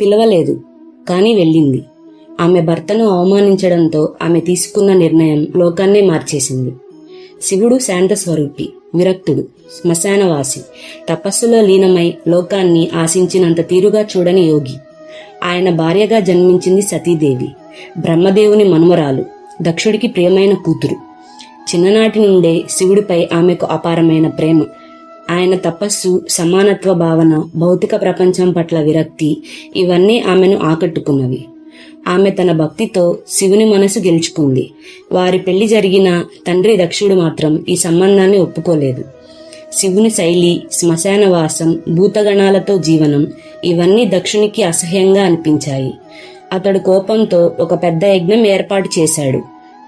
పిలవలేదు కానీ వెళ్ళింది. ఆమె భర్తను అవమానించడంతో ఆమె తీసుకున్న నిర్ణయం లోకాన్నే మార్చేసింది. శివుడు శాంత స్వరూపి విరక్తుడు శ్మశానవాసి తపస్సులో లీనమై లోకాన్ని ఆశించినంత తీరుగా చూడని యోగి. ఆయన భార్యగా జన్మించింది సతీదేవి బ్రహ్మదేవుని మనుమరాలు దక్షుడికి ప్రియమైన కూతురు. చిన్ననాటి నుండే శివుడిపై ఆమెకు అపారమైన ప్రేమ. ఆయన తపస్సు సమానత్వ భావన భౌతిక ప్రపంచం పట్ల విరక్తి ఇవన్నీ ఆమెను ఆకట్టుకున్నవి. ఆమె తన భక్తితో శివుని మనసు గెలుచుకుంది. వారి పెళ్ళి జరిగిన తండ్రి దక్షుడు మాత్రం ఈ సంబంధాన్ని ఒప్పుకోలేదు. శివుని శైలి శ్మశానవాసం భూతగణాలతో జీవనం ఇవన్నీ దక్షునికి అసహ్యంగా అనిపించాయి. అతడు కోపంతో ఒక పెద్ద యజ్ఞం ఏర్పాటు చేశాడు.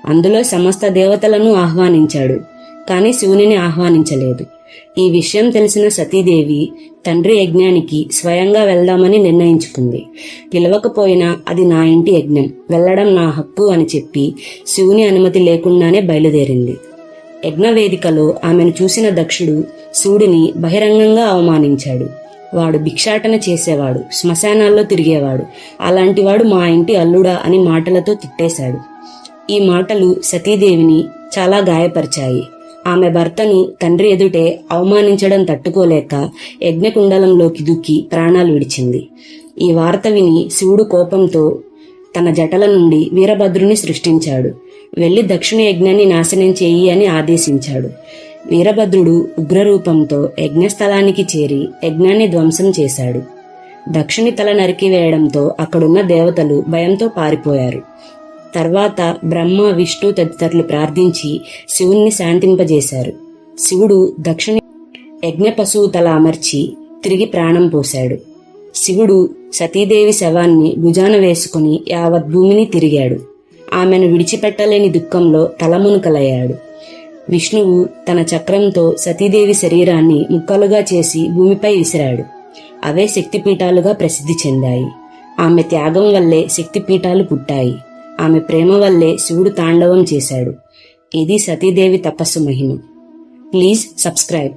అందులో సమస్త దేవతలను ఆహ్వానించాడు. కానీ శివునిని ఆహ్వానించలేదు. ఈ విషయం తెలిసిన సతీదేవి తండ్రి యజ్ఞానికి స్వయంగా వెళ్దామని నిర్ణయించుకుంది. పిలవకపోయినా అది నా ఇంటి యజ్ఞం వెళ్ళడం నా హక్కు అని చెప్పి శివుని అనుమతి లేకుండానే బయలుదేరింది. యజ్ఞవేదికలో ఆమెను చూసిన దక్షుడు శివుడిని బహిరంగంగా అవమానించాడు. వాడు భిక్షాటన చేసేవాడు శ్మశానాల్లో తిరిగేవాడు అలాంటివాడు మా ఇంటి అల్లుడా అని మాటలతో తిట్టేశాడు. ఈ మాటలు సతీదేవిని చాలా గాయపరిచాయి. ఆమె భర్తను తండ్రి ఎదుటే అవమానించడం తట్టుకోలేక యజ్ఞకుండలంలోకి దూకి ప్రాణాలు విడిచింది. ఈ వార్త విని శివుడు కోపంతో తన జటల నుండి వీరభద్రుని సృష్టించాడు. వెళ్ళి దక్షిణ యజ్ఞాన్ని నాశనం చెయ్యి అని ఆదేశించాడు. వీరభద్రుడు ఉగ్రరూపంతో యజ్ఞస్థలానికి చేరి యజ్ఞాన్ని ధ్వంసం చేశాడు. దక్షిణి తల నరికివేయడంతో అక్కడున్న దేవతలు భయంతో పారిపోయారు. తర్వాత బ్రహ్మ విష్ణు తదితరులు ప్రార్థించి శివుణ్ణి శాంతింపజేశారు. శివుడు దక్షిణ యజ్ఞ పశువు తల అమర్చి తిరిగి ప్రాణం పోశాడు. శివుడు సతీదేవి శవాన్ని భుజాన వేసుకుని యావత్ భూమిని తిరిగాడు. ఆమెను విడిచిపెట్టలేని దుఃఖంలో తలమునుకలయ్యాడు విష్ణువు తన చక్రంతో సతీదేవి శరీరాన్ని ముక్కలుగా చేసి భూమిపై విసిరాడు. అవే శక్తిపీఠాలుగా ప్రసిద్ధి చెందాయి. ఆమె త్యాగం వల్లే శక్తిపీఠాలు పుట్టాయి. ఆమె ప్రేమ వల్లే శివుడు తాండవం చేశాడు. ఇది సతీదేవి తపస్సు మహిమ. Please subscribe.